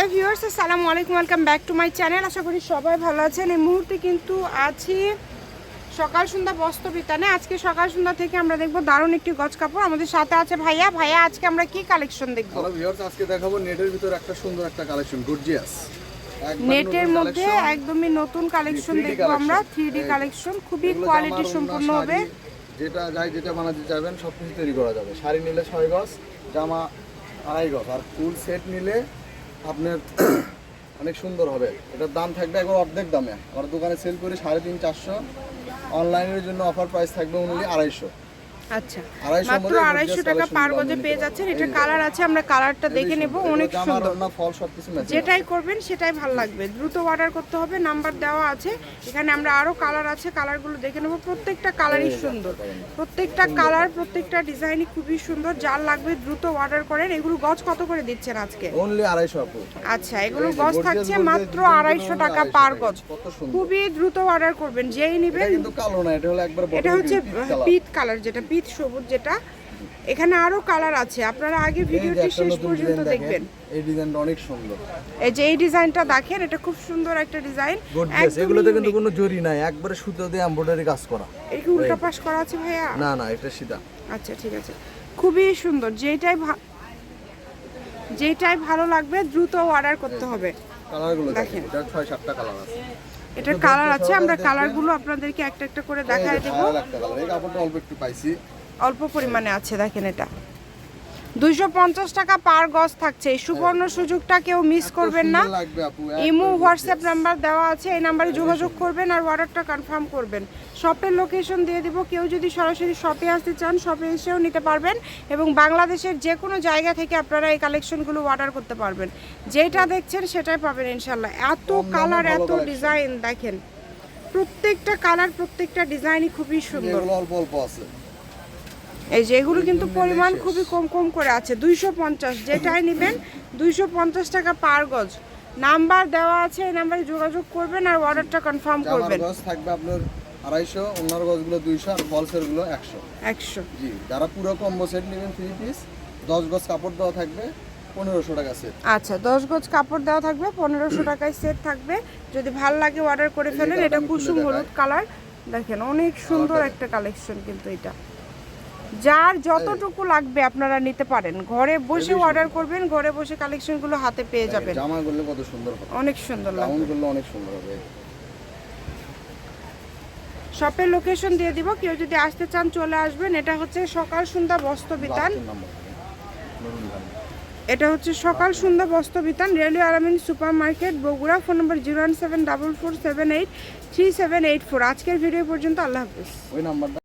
Hello viewers আসসালামু আলাইকুম welcome back to my channel. আশা করি সবাই ভালো আছেন। এই মুহূর্তে কিন্তু আছি সকাল সন্ধ্যা বস্ত্র বিতানে। আজকে সকাল সন্ধ্যা থেকে আমরা দেখব দারুণ একটি গজ কাপড়। আমাদের সাথে আছে ভাইয়া। ভাইয়া আজকে আমরা কি কালেকশন দেখব? হ্যালো ভিউয়ার্স আজকে দেখাবো নেটের ভিতর একটা সুন্দর একটা কালেকশন গর্জিয়াস নেটের মধ্যে একদমই নতুন কালেকশন 3D দেখব আমরা। collection। থ্রি ডি কালেকশন খুবই কোয়ালিটি সম্পূর্ণ হবে। যেটা যাই যেটা বানাতে চাইবেন সব কিছু তৈরি করা যাবে। শাড়ি নিলে ছয় গজ জামা আড়াই গজ। আর ফুল সেট নিলে আপনার অনেক সুন্দর হবে। এটার দাম থাকবে একবার অর্ধেক দামে। আমার দোকানে সেল করি সাড়ে তিন চারশো। অনলাইনের জন্য অফার প্রাইস থাকবে অনলি আড়াইশো। আচ্ছা। মাত্র আড়াইশো টাকা পার গজে পেয়ে যাচ্ছেন। এটা কালার আছে আমরা কালারটা দেখে নেব অনেক সুন্দর। যেটাই করবেন সেটাই ভালো লাগবে। দ্রুত অর্ডার করতে হবে নাম্বার দেওয়া আছে। এখানে আমরা আরও কালার আছে কালারগুলো দেখে নেব। প্রত্যেকটা কালারই সুন্দর। প্রত্যেকটা কালার প্রত্যেকটা ডিজাইনই খুবই সুন্দর। যার লাগবে দ্রুত অর্ডার করেন। এগুলো গজ কত করে দিচ্ছেন আজকে? আচ্ছা এগুলো গজ থাকছে মাত্র আড়াইশো টাকা 250 পার গজ খুবই দ্রুত অর্ডার করবেন। যেই নেবেন এটা হচ্ছে পিত কালার যেটা পিত সবুজ যেটা এখানে আরও কালার আছে। আপনারা আগে ভিডিওটি শেষ পর্যন্ত দেখবেন। এই ডিজাইনটা অনেক সুন্দর। এই যে এই ডিজাইনটা দেখেন এটা খুব সুন্দর একটা ডিজাইন এগুলোতে কিন্তু কোনো জরি নাই। একবারে সুতো দিয়ে এমব্রয়ডারি কাজ করা। এই কি উল্টা পাশ করা আছে ভাইয়া? না না এটা সিধা। আচ্ছা ঠিক আছে। খুবই সুন্দর। যেটাই যেটাই ভালো লাগবে দ্রুত অর্ডার করতে হবে। কালারগুলো দেখেন। এটা ছয় সাতটা কালার আছে। এটার কালার আছে আমরা কালারগুলো আপনাদেরকে একটা একটা করে দেখায় দেবো। অল্প একটু পাইছি। অল্প পরিমাণে আছে দেখেন এটা। দুইশো পঞ্চাশ টাকা পার গজ থাকছে। এই সুবর্ণ সুযোগটা কেউ মিস করবেন না। ইমো হোয়াটসঅ্যাপ নাম্বার দেওয়া আছে এই নাম্বারে যোগাযোগ করবেন আর অর্ডারটা কনফার্ম করবেন। শপের লোকেশন দিয়ে দিব কেউ যদি সরাসরি শপে আসতে চান শপে এসেও নিতে পারবেন এবং বাংলাদেশের যে কোনো জায়গা থেকে আপনারা এই কালেকশনগুলো অর্ডার করতে পারবেন। যেটা দেখছেন সেটাই পাবেন ইনশাল্লাহ এত কালার এত ডিজাইন দেখেন। প্রত্যেকটা কালার প্রত্যেকটা ডিজাইনই খুবই সুন্দর। অল্প অল্প আছে। এই যে এগুলো কিন্তু পরিমাণ খুবই কম কম করে আছে দুইশো পঞ্চাশ। যেটাই নেবেন দুইশো পঞ্চাশ টাকা পার গজ। নাম্বার দেওয়া আছে এই নাম্বারে যোগাযোগ করবেন আর অর্ডারটা কনফার্ম করবেন। গজ থাকবে আপনার আড়াইশো অন্যান্য গজগুলো দুইশো আর ফলসেরগুলো একশো। একশো। জি যারা পুরো কম্বো সেট নেবেন থ্রি পিস দশ গজ কাপড় দেওয়া থাকবে পনেরোশো টাকা সেট আচ্ছা দশ গজ কাপড় দেওয়া থাকবে পনেরোশো টাকায় সেট থাকবে। যদি ভালো লাগে অর্ডার করে ফেলেন এটা কুসুম হলুদ কালার। দেখেন অনেক সুন্দর একটা কালেকশন কিন্তু এটা। যার যতটুকু লাগবে আপনারা নিতে পারেন। ঘরে বসে অর্ডার করবেন ঘরে বসে কালেকশনগুলো হাতে পেয়ে যাবেন। জামা করলে কত সুন্দর হবে। অনেক সুন্দর লাগবে। অনেক সুন্দর হবে। শপের লোকেশন দিয়ে দিব কেউ যদি আসতে চান চলে আসবেন। এটা হচ্ছে সকাল সন্ধ্যা বস্ত্র বিতান। এটা হচ্ছে সকাল সন্ধ্যা বস্ত্র বিতান railway আরামিন super market Bogura. Phone number zero one seven double four seven eight three seven eight four. আজকের ভিডিও পর্যন্ত আল্লাহ হাফিজ। ওই নাম্বারটা?